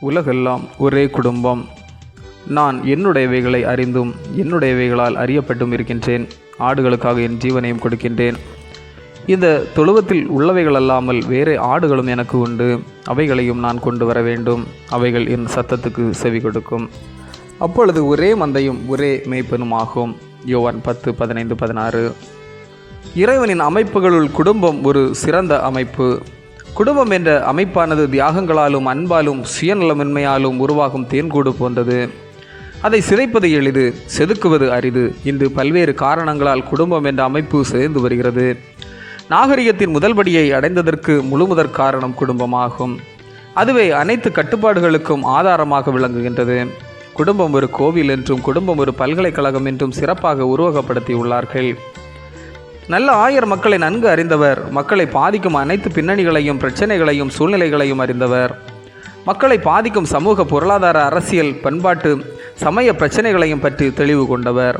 உலகெல்லாம் ஒரே குடும்பம். நான் என்னுடையவைகளை அறிந்தும் என்னுடையவைகளால் அறியப்பட்டும் இருக்கின்றேன். ஆடுகளுக்காக என் ஜீவனையும் கொடுக்கின்றேன். இந்த தொழுவத்தில் உள்ளவைகள் அல்லாமல் வேறு ஆடுகளும் எனக்கு உண்டு. அவைகளையும் நான் கொண்டு வர வேண்டும். அவைகள் என் சத்தத்துக்கு செவி கொடுக்கும். அப்பொழுது ஒரே மந்தையும் ஒரே மேய்ப்பனும் ஆகும். யோவான் பத்து பதினைந்து பதினாறு. இறைவனின் அமைப்புகளுள் குடும்பம் ஒரு சிறந்த அமைப்பு. குடும்பம் என்ற அமைப்பானது தியாகங்களாலும் அன்பாலும் சுயநலமின்மையாலும் உருவாகும் தேன்கூடு போன்றது. அதை சிதைப்பது எளிது செதுக்குவது அரிது. இன்று பல்வேறு காரணங்களால் குடும்பம் என்ற அமைப்பு சிதைந்து வருகிறது. நாகரிகத்தின் முதல் படியை அடைந்ததற்கு முழுமுதற் காரணம் குடும்பமாகும். அதுவே அனைத்து கட்டுப்பாடுகளுக்கும் ஆதாரமாக விளங்குகின்றது. குடும்பம் ஒரு கோவில் என்றும் குடும்பம் ஒரு பல்கலைக்கழகம் என்றும் சிறப்பாக உருவகப்படுத்தியுள்ளார்கள். நல்ல ஆயர் மக்களை நன்கு அறிந்தவர். மக்களை பாதிக்கும் அனைத்து பின்னணிகளையும் பிரச்சனைகளையும் சூழ்நிலைகளையும் அறிந்தவர். மக்களை பாதிக்கும் சமூக பொருளாதார அரசியல் பண்பாட்டு சமய பிரச்சனைகளையும் பற்றி தெளிவு கொண்டவர்.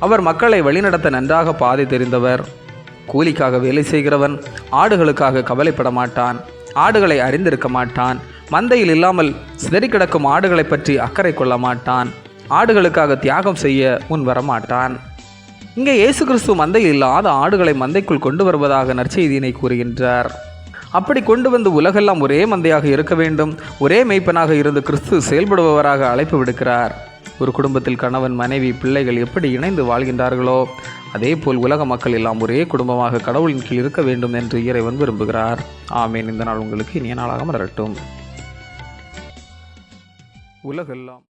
அவர் மக்களை வழிநடத்த நன்றாக பாதை தெரிந்தவர். கூலிக்காக வேலை செய்கிறவன் ஆடுகளுக்காக கவலைப்பட மாட்டான் ஆடுகளை அறிந்திருக்க மாட்டான் மந்தையில் இல்லாமல் சிதறி கிடக்கும் ஆடுகளை பற்றி அக்கறை கொள்ள மாட்டான் ஆடுகளுக்காக தியாகம் செய்ய முன் வரமாட்டான் இங்கே இயேசு கிறிஸ்து மந்தையில் இல்லாத ஆடுகளை மந்தைக்குள் கொண்டு வருவதாக நற்செய்தியினை கூறுகின்றார். அப்படி கொண்டு வந்து உலகெல்லாம் ஒரே மந்தையாக இருக்க வேண்டும். ஒரே மெய்ப்பனாக இருந்து கிறிஸ்து செயல்படுபவராக அழைப்பு விடுக்கிறார். ஒரு குடும்பத்தில் கணவன் மனைவி பிள்ளைகள் எப்படி இணைந்து வாழ்கின்றார்களோ அதே போல் உலக மக்கள் எல்லாம் ஒரே குடும்பமாக கடவுளின் கீழ் இருக்க வேண்டும் என்று இறைவன் விரும்புகிறார். ஆமேன். இந்த நாள் உங்களுக்கு இனிய நாளாக மலரட்டும். உலகெல்லாம்